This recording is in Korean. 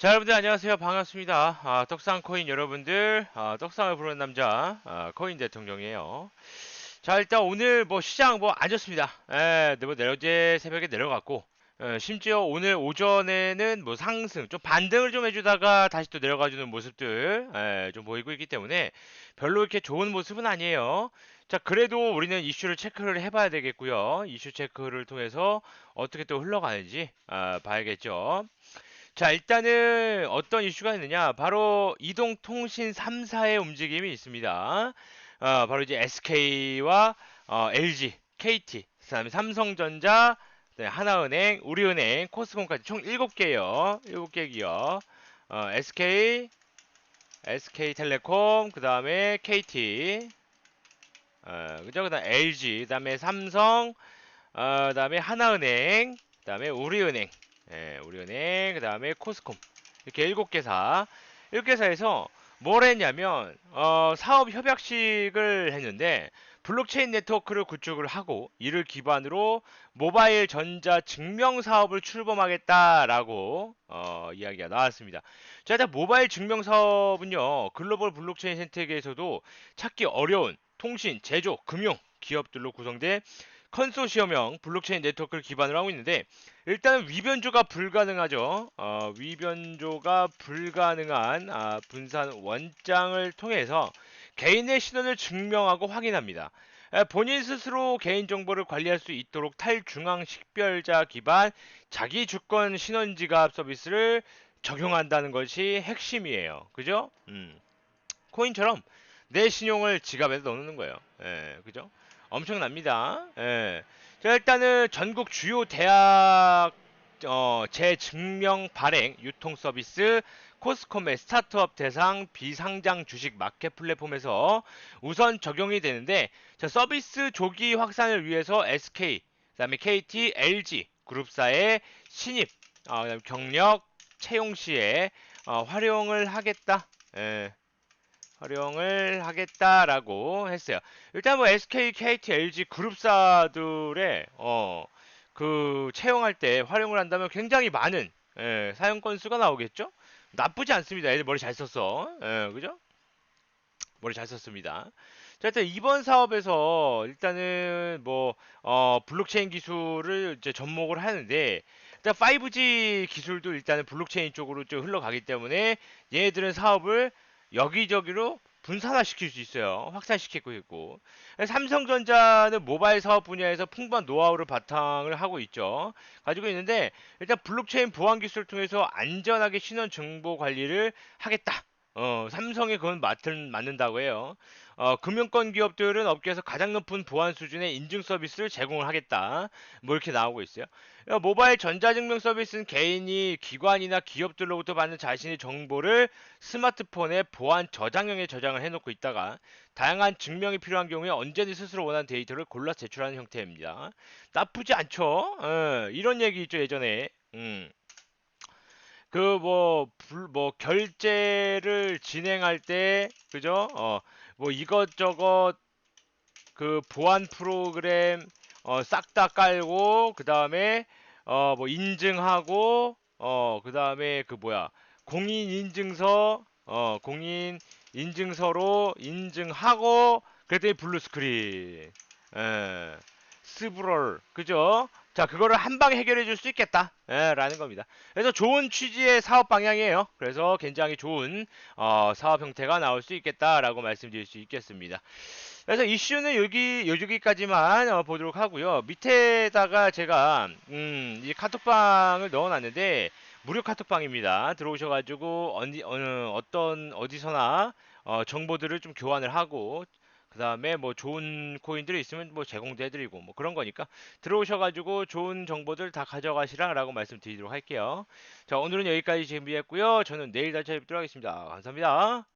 자, 여러분들 안녕하세요. 반갑습니다. 아, 떡상 코인 여러분들, 아, 떡상을 부르는 남자, 아, 코인 대통령이에요. 자, 일단 오늘 뭐 시장 뭐 안 좋습니다. 에, 뭐 내려, 어제 새벽에 내려갔고, 에, 심지어 오늘 오전에는 뭐 상승, 좀 반등을 좀 해주다가 다시 또 내려가주는 모습들, 에, 좀 보이고 있기 때문에 별로 이렇게 좋은 모습은 아니에요. 자, 그래도 우리는 이슈를 체크를 해봐야 되겠고요. 이슈 체크를 통해서 어떻게 또 흘러가는지, 아, 봐야겠죠. 자, 일단은 어떤 이슈가 있느냐? 바로 이동통신 3사의 움직임이 있습니다. 어, 바로 이제 SK와 어, LG, KT, 그다음에 삼성전자, 그다음에 하나은행, 우리은행, 코스모까지 총 7개요. 7개 기업. 어, SK, SK텔레콤, 그다음에 KT, 어, 그죠? 그다음 LG, 그다음에 삼성, 어, 그다음에 하나은행, 그다음에 우리은행. 예, 우리은행, 그 다음에 코스콤. 이렇게 일곱 개사. 일곱 개사에서 뭘 했냐면, 어, 사업 협약식을 했는데, 블록체인 네트워크를 구축을 하고, 이를 기반으로 모바일 전자 증명 사업을 출범하겠다라고, 어, 이야기가 나왔습니다. 자, 일단 모바일 증명 사업은요, 글로벌 블록체인 생태계에서도 찾기 어려운 통신, 제조, 금융, 기업들로 구성된 컨소시엄형 블록체인 네트워크를 기반으로 하고 있는데 일단은 위변조가 불가능하죠. 어, 위변조가 불가능한 아, 분산 원장을 통해서 개인의 신원을 증명하고 확인합니다. 에, 본인 스스로 개인정보를 관리할 수 있도록 탈중앙 식별자 기반 자기 주권 신원 지갑 서비스를 적용한다는 것이 핵심이에요. 그죠? 음. 코인처럼 내 신용을 지갑에 넣는 거예요. 예, 그죠? 엄청납니다. 예. 자, 일단은 전국 주요 대학 어, 재증명 발행 유통 서비스 코스콤의 스타트업 대상 비상장 주식 마켓 플랫폼에서 우선 적용이 되는데 자, 서비스 조기 확산을 위해서 SK, 그다음에 KT, LG 그룹사의 신입, 어, 경력 채용 시에 어, 활용을 하겠다. 예. 활용을 하겠다라고 했어요. 일단 뭐 SK, KT, LG 그룹사들의 어, 그 채용할 때 활용을 한다면 굉장히 많은 예, 사용 건수가 나오겠죠? 나쁘지 않습니다. 애들 머리 잘 썼어. 예, 그죠? 머리 잘 썼습니다. 자, 일단 이번 사업에서 일단은 뭐 어, 블록체인 기술을 이제 접목을 하는데 일단 5G 기술도 일단은 블록체인 쪽으로 좀 흘러가기 때문에 얘네들은 사업을 여기저기로 분산화시킬 수 있어요. 확산시키고 있고. 삼성전자는 모바일 사업 분야에서 풍부한 노하우를 바탕을 하고 있죠. 가지고 있는데 일단 블록체인 보안 기술을 통해서 안전하게 신원 정보 관리를 하겠다. 어, 삼성이 그건 맡은, 맞는다고 해요. 어, 금융권 기업들은 업계에서 가장 높은 보안 수준의 인증 서비스를 제공을 하겠다. 뭐 이렇게 나오고 있어요. 어, 모바일 전자증명 서비스는 개인이 기관이나 기업들로부터 받는 자신의 정보를 스마트폰에 보안 저장형에 저장을 해놓고 있다가 다양한 증명이 필요한 경우에 언제든 스스로 원하는 데이터를 골라 제출하는 형태입니다. 나쁘지 않죠? 어, 이런 얘기 있죠 예전에. 음. 그 뭐 뭐 결제를 진행할 때 그죠? 어 뭐 이것저것 그 보안 프로그램 어 싹 다 깔고 그 다음에 어 뭐 인증하고 어 그 다음에 그 뭐야 공인 인증서 어 공인 인증서로 인증하고 그랬더니 블루 스크린 에 스브롤 그죠? 자, 그거를 한 방에 해결해 줄 수 있겠다. 예, 라는 겁니다. 그래서 좋은 취지의 사업 방향이에요. 그래서 굉장히 좋은 어, 사업 형태가 나올 수 있겠다라고 말씀드릴 수 있겠습니다. 그래서 이슈는 여기 여기까지만 어, 보도록 하고요. 밑에다가 제가 음, 이 카톡방을 넣어놨는데 무료 카톡방입니다. 들어오셔가지고 어디 어느 어떤 어디서나 어, 정보들을 좀 교환을 하고 그 다음에 뭐 좋은 코인들이 있으면 뭐 제공도 해드리고 뭐 그런 거니까 들어오셔가지고 좋은 정보들 다 가져가시라 라고 말씀드리도록 할게요. 자 오늘은 여기까지 준비했고요. 저는 내일 다시 뵙도록 하겠습니다. 감사합니다.